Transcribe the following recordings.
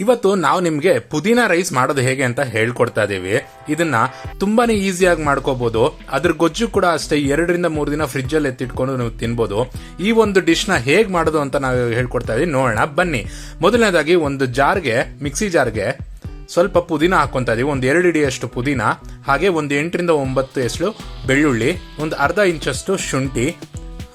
ಇವತ್ತು ನಾವು ನಿಮಗೆ ಪುದೀನ ರೈಸ್ ಮಾಡೋದು ಹೇಗೆ ಅಂತ ಹೇಳ್ಕೊಡ್ತಾ ಇದೀವಿ. ಇದನ್ನ ತುಂಬಾನೇ ಈಸಿಯಾಗಿ ಮಾಡ್ಕೋಬಹುದು ಅದ್ರ ಗೊಜ್ಜು ಕೂಡ ಅಷ್ಟೇ ಎರಡರಿಂದ ಮೂರು ದಿನ ಫ್ರಿಜ್ ಅಲ್ಲಿ ಎತ್ತಿಟ್ಕೊಂಡು ನೀವು ತಿನ್ಬೋದು. ಈ ಒಂದು ಡಿಶ್ನ ಹೇಗೆ ಮಾಡೋದು ಅಂತ ನಾವು ಹೇಳ್ಕೊಡ್ತಾ ಇದೀವಿ. ನೋಡೋಣ, ಬನ್ನಿ. ಮೊದಲನೇದಾಗಿ ಒಂದು ಜಾರ್ಗೆ ಮಿಕ್ಸಿ ಜಾರ್ಗೆ ಸ್ವಲ್ಪ ಪುದೀನ ಹಾಕೊಂತ ಇದೀವಿ. ಒಂದು ಎರಡು ಇಡಿಯಷ್ಟು ಪುದೀನ, ಹಾಗೆ ಒಂದು ಎಂಟರಿಂದ ಒಂಬತ್ತು ಎಷ್ಟು ಬೆಳ್ಳುಳ್ಳಿ, ಒಂದು ಅರ್ಧ ಇಂಚಷ್ಟು ಶುಂಠಿ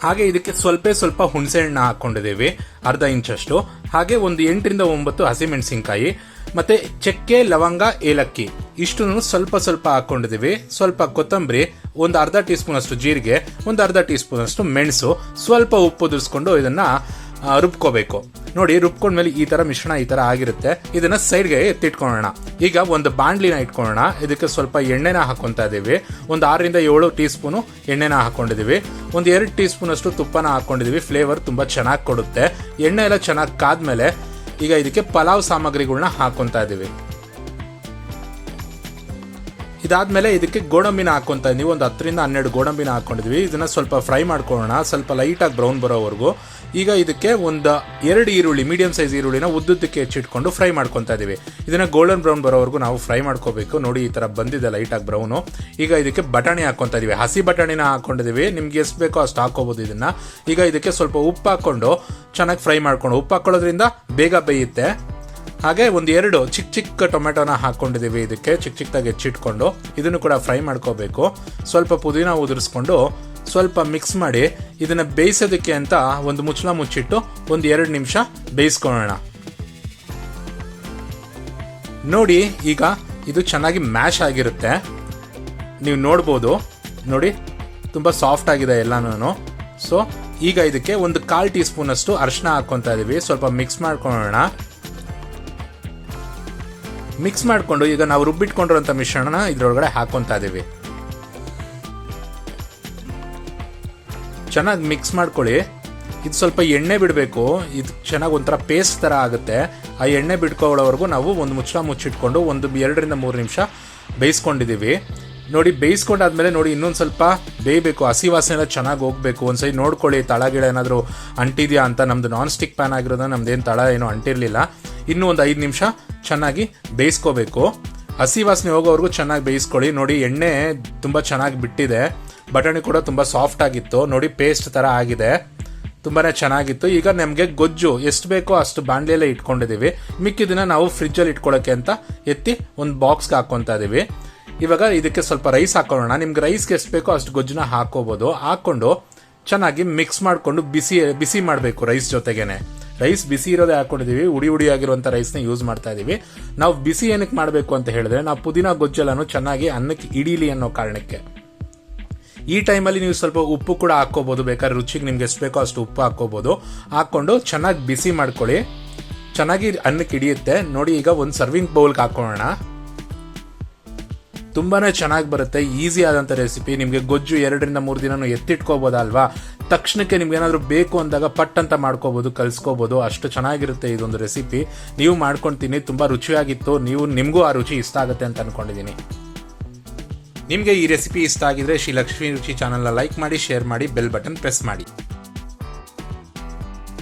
ಹಾಗೆ ಇದಕ್ಕೆ ಸ್ವಲ್ಪ ಸ್ವಲ್ಪ ಹುಣಸೆ ಹಣ್ಣು ಹಾಕೊಂಡಿದ್ದೀವಿ, ಅರ್ಧ ಇಂಚಷ್ಟು. ಹಾಗೆ ಒಂದು ಎಂಟರಿಂದ ಒಂಬತ್ತು ಹಸಿಮೆಣಸಿನ್ಕಾಯಿ, ಮತ್ತೆ ಚಕ್ಕೆ, ಲವಂಗ, ಏಲಕ್ಕಿ. ಇಷ್ಟನ್ನು ಸ್ವಲ್ಪ ಸ್ವಲ್ಪ ಹಾಕೊಂಡಿದ್ದೀವಿ. ಸ್ವಲ್ಪ ಕೊತ್ತಂಬರಿ, ಒಂದು ಅರ್ಧ ಟೀ ಸ್ಪೂನ್ ಅಷ್ಟು ಜೀರಿಗೆ, ಒಂದು ಅರ್ಧ ಟೀ ಸ್ಪೂನ್ ಅಷ್ಟು ಮೆಣಸು. ಸ್ವಲ್ಪ ಉಪ್ಪು ಉದುರಿಸ್ಕೊಂಡು ಇದನ್ನ ರುಬ್ಕೋಬೇಕು. ನೋಡಿ ರುಬ್ಕೊಂಡ್ಮೇಲೆ ಈ ತರ ಮಿಶ್ರಣ ಈ ತರ ಆಗಿರುತ್ತೆ. ಇದನ್ನ ಸೈಡ್ಗೆ ಎತ್ತಿಟ್ಕೊಳ್ಳೋಣ. ಈಗ ಒಂದು ಬಾಂಡ್ಲಿನ ಇಟ್ಕೊಳ್ಳೋಣ. ಇದಕ್ಕೆ ಸ್ವಲ್ಪ ಎಣ್ಣೆನ ಹಾಕೊಂತ ಇದೀವಿ ಒಂದು ಆರರಿಂದ ಏಳು ಟೀ ಸ್ಪೂನು ಎಣ್ಣೆನ ಹಾಕೊಂಡಿದೀವಿ ಒಂದು ಎರಡು ಟೀ ಸ್ಪೂನ್ ಅಷ್ಟು ತುಪ್ಪನ ಹಾಕೊಂಡಿದೀವಿ ಫ್ಲೇವರ್ ತುಂಬಾ ಚೆನ್ನಾಗಿ ಕೊಡುತ್ತೆ. ಎಣ್ಣೆ ಎಲ್ಲ ಚೆನ್ನಾಗಿ ಕಾದ್ಮೇಲೆ ಈಗ ಇದಕ್ಕೆ ಪಲಾವ್ ಸಾಮಗ್ರಿಗಳನ್ನ ಹಾಕೊಂತ ಇದೀವಿ ಇದಾದ್ಮೇಲೆ ಇದಕ್ಕೆ ಗೋಡಂಬಿನ ಹಾಕೊಂತ ಇದೀವಿ ಒಂದು ಹತ್ತರಿಂದ ಹನ್ನೆರಡು ಗೋಡಂಬಿನ ಹಾಕೊಂಡಿದ್ವಿ. ಇದನ್ನ ಸ್ವಲ್ಪ ಫ್ರೈ ಮಾಡ್ಕೊಳ್ಳೋಣ. ಸ್ವಲ್ಪ ಲೈಟ್ ಆಗಿ ಬ್ರೌನ್ ಬರೋವರೆಗೂ. ಈಗ ಇದಕ್ಕೆ ಒಂದು ಎರಡು ಈರುಳ್ಳಿ ಮೀಡಿಯಂ ಸೈಜ್ ಈರುಳ್ಳಿನ ಉದ್ದುದ್ದಕ್ಕೆ ಹೆಚ್ಚಿಟ್ಕೊಂಡು ಫ್ರೈ ಮಾಡ್ಕೊತಾ ಇದೀವಿ. ಇದನ್ನ ಗೋಲ್ಡನ್ ಬ್ರೌನ್ ಬರೋವರೆಗೂ ನಾವು ಫ್ರೈ ಮಾಡ್ಕೋಬೇಕು. ನೋಡಿ, ಈ ತರ ಬಂದಿದೆ ಲೈಟ್ ಆಗಿ ಬ್ರೌನು ಈಗ ಇದಕ್ಕೆ ಬಟಾಣಿ ಹಾಕೊಂತ ಇದೀವಿ. ಹಸಿ ಬಟಾಣಿನ ಹಾಕೊಂಡಿದೀವಿ. ನಿಮ್ಗೆ ಎಷ್ಟು ಬೇಕೋ ಅಷ್ಟು ಹಾಕೋಬಹುದು ಇದನ್ನ. ಈಗ ಇದಕ್ಕೆ ಸ್ವಲ್ಪ ಉಪ್ಪು ಹಾಕೊಂಡು ಚೆನ್ನಾಗಿ ಫ್ರೈ ಮಾಡ್ಕೊಂಡು, ಉಪ್ಪು ಹಾಕೊಳ್ಳೋದ್ರಿಂದ ಬೇಗ ಬೇಯುತ್ತೆ. ಹಾಗೆ ಒಂದು ಎರಡು ಚಿಕ್ಕ ಚಿಕ್ಕ ಟೊಮೆಟೊನ ಹಾಕೊಂಡಿದೀವಿ ಇದಕ್ಕೆ, ಚಿಕ್ಕ ಚಿಕ್ಕದಾಗಿ ಹೆಚ್ಚಿಟ್ಕೊಂಡು ಇದನ್ನು ಕೂಡ ಫ್ರೈ ಮಾಡ್ಕೋಬೇಕು. ಸ್ವಲ್ಪ ಪುದೀನ ಉದುರಿಸ್ಕೊಂಡು ಸ್ವಲ್ಪ ಮಿಕ್ಸ್ ಮಾಡಿ ಇದನ್ನ ಬೇಯಿಸೋದಕ್ಕೆ ಅಂತ ಒಂದು ಮುಚ್ಚಳ ಮುಚ್ಚಿಟ್ಟು ಒಂದು ಎರಡು ನಿಮಿಷ ಬೇಯಿಸ್ಕೊಳ್ಳೋಣ. ನೋಡಿ, ಈಗ ಇದು ಚೆನ್ನಾಗಿ ಮ್ಯಾಶ್ ಆಗಿರುತ್ತೆ. ನೀವು ನೋಡ್ಬೋದು. ನೋಡಿ, ತುಂಬ ಸಾಫ್ಟ್ ಆಗಿದೆ ಎಲ್ಲಾನು ಸೊ, ಈಗ ಇದಕ್ಕೆ ಒಂದು ಕಾಲ್ ಟೀ ಸ್ಪೂನ್ ಅಷ್ಟು ಅರಿಶಿನ ಹಾಕೊತಾ ಇದೀವಿ. ಸ್ವಲ್ಪ ಮಿಕ್ಸ್ ಮಾಡ್ಕೊಳ್ಳೋಣ. ಮಿಕ್ಸ್ ಮಾಡಿಕೊಂಡು ಈಗ ನಾವು ರುಬ್ಬಿಟ್ಕೊಂಡಿರೋಂಥ ಮಿಶ್ರಣನ ಇದರೊಳಗಡೆ ಹಾಕೊತಾ ಇದ್ದೀವಿ. ಚೆನ್ನಾಗಿ ಮಿಕ್ಸ್ ಮಾಡ್ಕೊಳ್ಳಿ. ಇದು ಸ್ವಲ್ಪ ಎಣ್ಣೆ ಬಿಡಬೇಕು. ಇದು ಚೆನ್ನಾಗಿ ಒಂಥರ ಪೇಸ್ಟ್ ಥರ ಆಗುತ್ತೆ. ಆ ಎಣ್ಣೆ ಬಿಟ್ಕೊಳ್ಳೋವರೆಗೂ ನಾವು ಒಂದು ಮುಚ್ಚಳ ಮುಚ್ಚಿಟ್ಕೊಂಡು ಒಂದು ಎರಡರಿಂದ ಮೂರು ನಿಮಿಷ ಬೇಯಿಸ್ಕೊಂಡಿದ್ದೀವಿ. ನೋಡಿ, ಬೇಯಿಸ್ಕೊಂಡಾದ್ಮೇಲೆ ನೋಡಿ, ಇನ್ನೊಂದು ಸ್ವಲ್ಪ ಬೇಯಬೇಕು. ಹಸಿ ವಾಸನೆ ಚೆನ್ನಾಗಿ ಹೋಗ್ಬೇಕು. ಒಂದ್ಸರಿ ನೋಡ್ಕೊಳ್ಳಿ, ತಳ ಗಿಡ ಏನಾದರೂ ಅಂಟಿದ್ಯಾ ಅಂತ. ನಮ್ಮದು ನಾನ್ ಸ್ಟಿಕ್ ಪ್ಯಾನ್ ಆಗಿರೋದು ನಮ್ದೇನು ತಳ ಏನು ಅಂಟಿರಲಿಲ್ಲ. ಇನ್ನೂ ಒಂದು ಐದು ನಿಮಿಷ ಚೆನ್ನಾಗಿ ಬೇಯಿಸ್ಕೋಬೇಕು. ಹಸಿ ವಾಸನೆ ಹೋಗೋವರೆಗೂ ಚೆನ್ನಾಗಿ ಬೇಯಿಸ್ಕೊಳ್ಳಿ. ನೋಡಿ, ಎಣ್ಣೆ ತುಂಬ ಚೆನ್ನಾಗಿ ಬಿಟ್ಟಿದೆ. ಬಟಾಣಿ ಕೂಡ ತುಂಬ ಸಾಫ್ಟ್ ಆಗಿತ್ತು. ನೋಡಿ ಪೇಸ್ಟ್ ಥರ ಆಗಿದೆ. ತುಂಬಾ ಚೆನ್ನಾಗಿತ್ತು. ಈಗ ನಮಗೆ ಗೊಜ್ಜು ಎಷ್ಟು ಬೇಕೋ ಅಷ್ಟು ಬಾಂಡ್ಲೆಲ್ಲ ಇಟ್ಕೊಂಡಿದ್ದೀವಿ. ಮಿಕ್ಕಿದನ್ನ ನಾವು ಫ್ರಿಜ್ಜಲ್ಲಿ ಇಟ್ಕೊಳ್ಳೋಕೆ ಅಂತ ಎತ್ತಿ ಒಂದು ಬಾಕ್ಸ್ಗೆ ಹಾಕೊತಾ ಇದ್ದೀವಿ ಇವಾಗ ಇದಕ್ಕೆ ಸ್ವಲ್ಪ ರೈಸ್ ಹಾಕೊಳ್ಳೋಣ. ನಿಮ್ಗೆ ರೈಸ್ಗೆ ಎಷ್ಟು ಬೇಕೋ ಅಷ್ಟು ಗೊಜ್ಜನ್ನ ಹಾಕೋಬೋದು ಹಾಕ್ಕೊಂಡು ಚೆನ್ನಾಗಿ ಮಿಕ್ಸ್ ಮಾಡಿಕೊಂಡು ಬಿಸಿ ಬಿಸಿ ಮಾಡಬೇಕು ರೈಸ್ ಜೊತೆಗೇನೆ. ರೈಸ್ ಬಿಸಿ ಇರೋದೇ ಹಾಕೊಂಡಿದೀವಿ, ಉಡಿ ಉಡಿ ಆಗಿರುವಂತ ರೈಸ್ನ ಯೂಸ್ ಮಾಡ್ತಾ ಇದೀವಿ. ನಾವು ಬಿಸಿ ಏನಕ್ಕೆ ಮಾಡಬೇಕು ಅಂತ ಹೇಳಿದ್ರೆ, ನಾವು ಪುದೀನ ಗೊಜ್ಜಲನ್ನು ಚೆನ್ನಾಗಿ ಅನ್ನಕ್ಕೆ ಇಡೀಲಿ ಅನ್ನೋ ಕಾರಣಕ್ಕೆ. ಈ ಟೈಮಲ್ಲಿ ನೀವು ಸ್ವಲ್ಪ ಉಪ್ಪು ಕೂಡ ಹಾಕೋಬಹುದು ಬೇಕಾದ್ರೆ ರುಚಿಗೆ ನಿಮ್ಗೆ ಎಷ್ಟು ಬೇಕೋ ಅಷ್ಟು ಉಪ್ಪು ಹಾಕೋಬಹುದು ಹಾಕೊಂಡು ಚೆನ್ನಾಗಿ ಬಿಸಿ ಮಾಡ್ಕೊಳ್ಳಿ. ಚೆನ್ನಾಗಿ ಅನ್ನಕ್ಕೆ ಹಿಡಿಯುತ್ತೆ ನೋಡಿ, ಈಗ ಒಂದು ಸರ್ವಿಂಗ್ ಬೌಲ್ಗೆ ಹಾಕೊಳ್ಳೋಣ ತುಂಬಾನೇ ಚೆನ್ನಾಗಿ ಬರುತ್ತೆ. ಈಸಿ ಆದಂಥ ರೆಸಿಪಿ ನಿಮಗೆ ಗೊಜ್ಜು ಎರಡರಿಂದ ಮೂರು ದಿನನೂ ಎತ್ತಿಟ್ಕೋಬೋದಲ್ವಾ? ತಕ್ಷಣಕ್ಕೆ ನಿಮ್ಗೆ ಏನಾದರೂ ಬೇಕು ಅಂದಾಗ ಪಟ್ ಅಂತ ಮಾಡ್ಕೋಬಹುದು ಕಲ್ಸ್ಕೋಬಹುದು ಅಷ್ಟು ಚೆನ್ನಾಗಿರುತ್ತೆ ಇದೊಂದು ರೆಸಿಪಿ ನೀವು ಮಾಡ್ಕೊತೀನಿ, ತುಂಬಾ ರುಚಿಯಾಗಿತ್ತು. ನೀವು, ನಿಮಗೂ ಆ ರುಚಿ ಇಷ್ಟ ಆಗುತ್ತೆ ಅಂತ ಅನ್ಕೊಂಡಿದ್ದೀನಿ ನಿಮಗೆ ಈ ರೆಸಿಪಿ ಇಷ್ಟ ಆಗಿದ್ರೆ ಶ್ರೀ ಲಕ್ಷ್ಮೀ ರುಚಿ ಚಾನಲ್ನ ಲೈಕ್ ಮಾಡಿ ಶೇರ್ ಮಾಡಿ ಬೆಲ್ ಬಟನ್ ಪ್ರೆಸ್ ಮಾಡಿ.